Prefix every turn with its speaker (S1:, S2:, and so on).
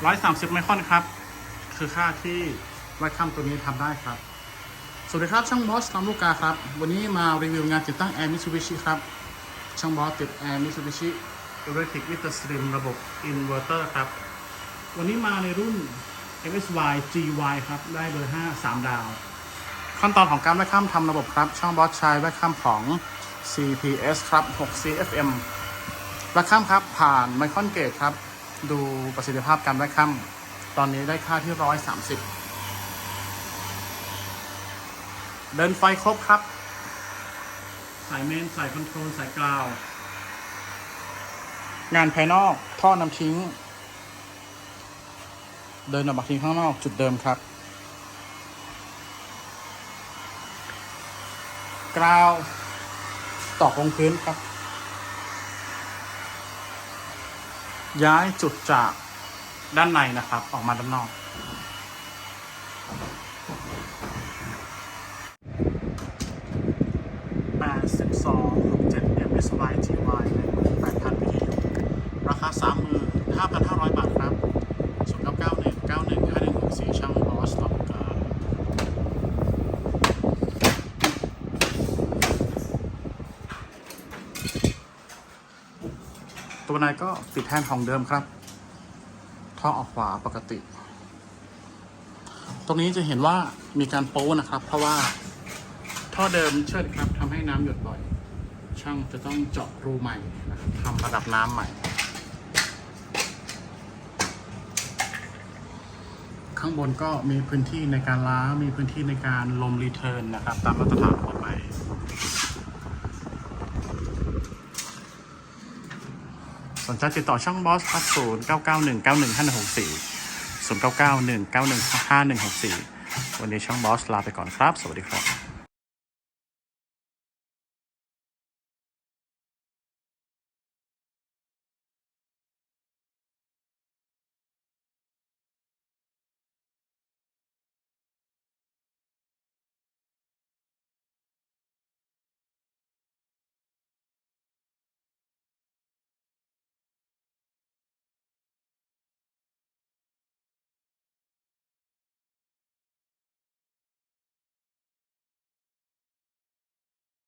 S1: 130ไมครอนครับ คือค่าที่ไวคัมตัวนี้ทำได้ครับ สวัสดีครับ ช่างบอสลำลูกกาครับ วันนี้มารีวิวงานติดตั้งแอร์มิ t ูบิชิครับ ช่างบอสติดแอร์มิ t ูบิชิ Electric with the Stream ระบบ Inverter ครับ วันนี้มาในรุ่น MSY GY ครับ ได้เบอร์ 5 3 ดาว ขั้นตอนของการแวคคัมทำระบบครับ ช่างบอสใช้แวคคัมของ CPS ครับ 6 CFM แวคคัมครับผ่านไมครอนเกตครับ ดูประสิทธิภาพการแวคคัมตอนนี้ได้ค่าที่130เดินไฟครบครับ สายเมน สายคอนโทรล สายกราว งานภายนอกท่อนำทิ้ง เดินออกมาทิ้งข้างนอกจุดเดิมครับ กราวตอกลงพื้นครับ ย้ายจุดจากด้านในนะครับ ออกมาด้านนอกแปดสิบสองหกเจ็ด MSY GY หนึ่งหมื่นแปดพันวิทยุราคาสามหมื่นห้าพันห้าร้อยบาท 91 5164 ช่างบอสต่อการ ตัวในก็ติดแท่นของเดิมครับ ท่อออกขวาปกติ ตรงนี้จะเห็นว่ามีการโป้นะครับ เพราะว่าท่อเดิมเชิดครับทำให้น้ำหยดบ่อย ช่างจะต้องเจาะรูใหม่นะครับทำระดับน้ำใหม่ ข้างบนก็มีพื้นที่ในการล้างมีพื้นที่ในการลมรีเทิร์นนะครับ ตามมาตรฐานทั่วไป สนใจติดต่อช่องบอสครับ0 9 9 1 9 1 5 1 6 4 0 9 9 1 9 1 5 1 6 4วันนี้ช่องบอสลาไปก่อนครับ สวัสดีครับ